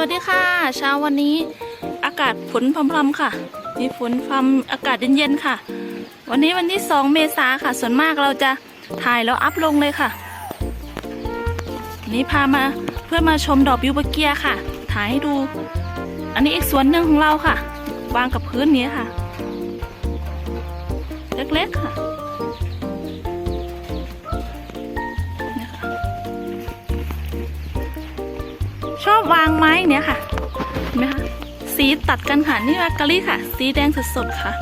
วัสดีค่ะ เช้าวันนี้อากาศฝนพรำๆค่ะ มีฝนพรำอากาศเย็นๆค่ะ วันนี้วันที่ 2 เมษาค่ะ ส่วนมากเราจะถ่ายแล้วอัพลงเลยค่ะนี้พามาเพื่อมาชมดอกบิวเบเกียค่ะ ถ่ายให้ดู อันนี้อีกสวนหนึ่งของเราค่ะ วางกับพื้นนี้ค่ะ เล็กๆค่ะ ชอบวางไม้เนี่ยค่ะเห็นไหมคะสีตัดกันค่ะนี่ว่ากะลี่ค่ะ สีแดงสดๆค่ะ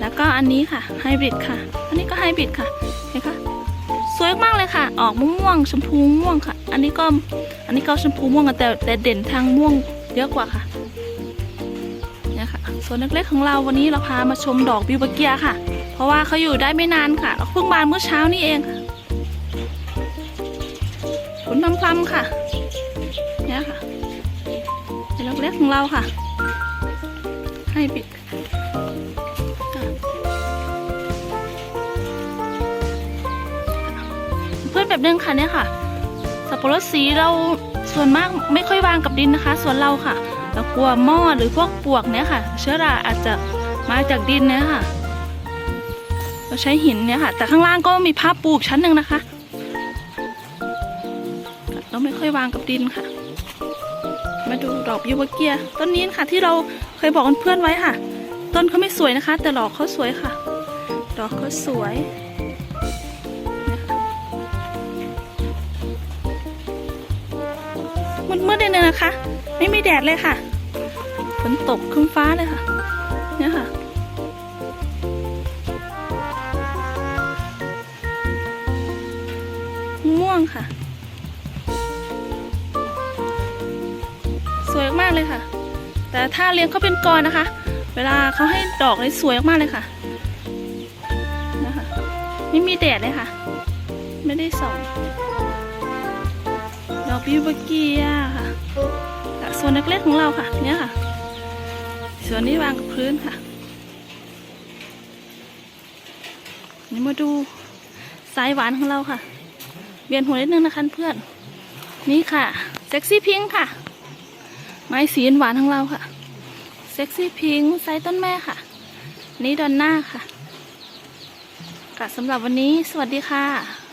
แล้วก็อันนี้ค่ะไฮบริดค่ะ อันนี้ก็ไฮบริดค่ะเห็นคะสวยมากเลยค่ะ ออกม่วงชมพูม่วงค่ะ อันนี้ก็อันนี้ก็ชมพูม่วงกันแต่แต่เด่นทางม่วงเยอะกว่าค่ะเนี่ยค่ะส่วนเล็กๆของเราวันนี้เราพามาชมดอกบิวเบเกียค่ะ เพราะว่าเขาอยู่ได้ไม่นานค่ะเราเพิ่งบานเมื่อเช้านี้เองค่ะผลพรำๆค่ะ นี่ยค่ะเป็นเล็กของเราค่ะ ให้ปิดเพื่อนแบบนึงค่ะเนี่ยค่ะ สับปะรดสีเราส่วนมากไม่ค่อยวางกับดินนะคะ ส่วนเราค่ะเรากลัวหม้อหรือพวกปลวกเนี่ยค่ะ เชื้อราอาจจะมาจากดินเนี่ยค่ะ เราใช้หินเนี่ยค่ะ แต่ข้างล่างก็มีผ้าปูกชั้นหนึ่งนะคะ เราไม่ค่อยวางกับดินค่ะ มาดูดอกยูบอร์เกียต้นนี้ค่ะที่เราเคยบอกเพื่อนไว้ค่ะ ต้นเขาไม่สวยนะคะ แต่ดอกเขาสวยค่ะ ดอกเขาสวยมืดๆเลยนะคะ ไม่มีแดดเลยค่ะฝนตกครึ้มฟ้าเลยค่ะ เนี่ยค่ะม่วงค่ะ วยมากเลยค่ะ แต่ถ้าเลี้ยงเขาเป็นกรนะคะ เวลาเขาให้ดอกเลยสวยมากเลยค่ะนะคะไม่มีแดดเลยค่ะ ไม่ได้ส่องดอกบิวเบอร์เกียค่ะส่วนเล็กๆของเราค่ะเนี่ยค่ะ ส่วนนี้วางกับพื้นค่ะนี่มาดูสายหวานของเราค่ะเบียนหัวนิดนึงนะคะเพื่อน นี่ค่ะเซ็กซี่พิงค์ค่ะ ไม้สีหวานของเราค่ะ เซ็กซี่พิงค์ไซส์ต้นแม่ค่ะ นี่ดอนหน้าค่ะ ค่ะสำหรับวันนี้สวัสดีค่ะ